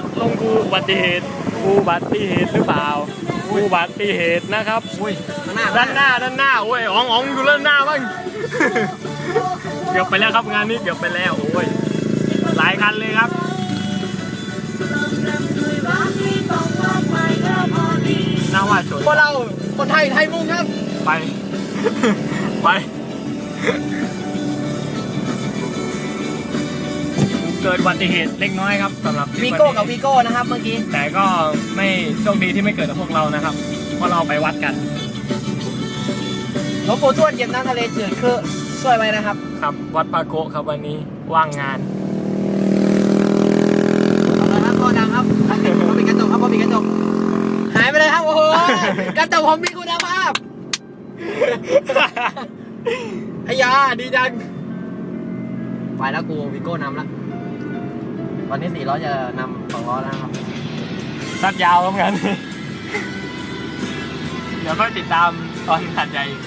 ถลงกูอุบัติเหตุกูอุบัติเหตุหรือเปล่ากูอุบัติเหตุนะครับอุ้ยข้างหน้าด้านหน้าด้านหน้าโอ้ยอ๋องอ๋องอยู่ด้านหน้าบ้าง เกือบไปแล้วครับงานนี้เกือบไปแล้วโอ้ยหลายคันเลยครับน่าว่าสวยพวกเราคนไทยไทยมุงครับ ไป ไป เกิดอุบัติเหตุเล็กน้อยครับสำหรับทริปวีวันโก้นี้กับวีโก้นะครับเมื่อกี้ แต่ก็ไม่โชคดีที่ไม่เกิดกับพวกเรานะครับเพราะเราไปวัดกันหลวงปู่ทวดเหยียบน้ำทะเลจืดคือช่วยไว้นะครับ ครับ วัดปาโกะครับวันนี้ว่างงาน เอาละครับพอดังครับพอปิดกระจกครับพอปิดกระจกหายไปเลยครับโอ้โหกระจกผมมีคุณภาพไอ้ยาดีจังไปแล้วกูวีโก้นำละ ตอนนี้สี่ล้อจะนำสองล้อแล้วนะครับสัดยาวเหมือนกัน เดี๋ยวค่อยติดตามตอนถัดใหญ่อีก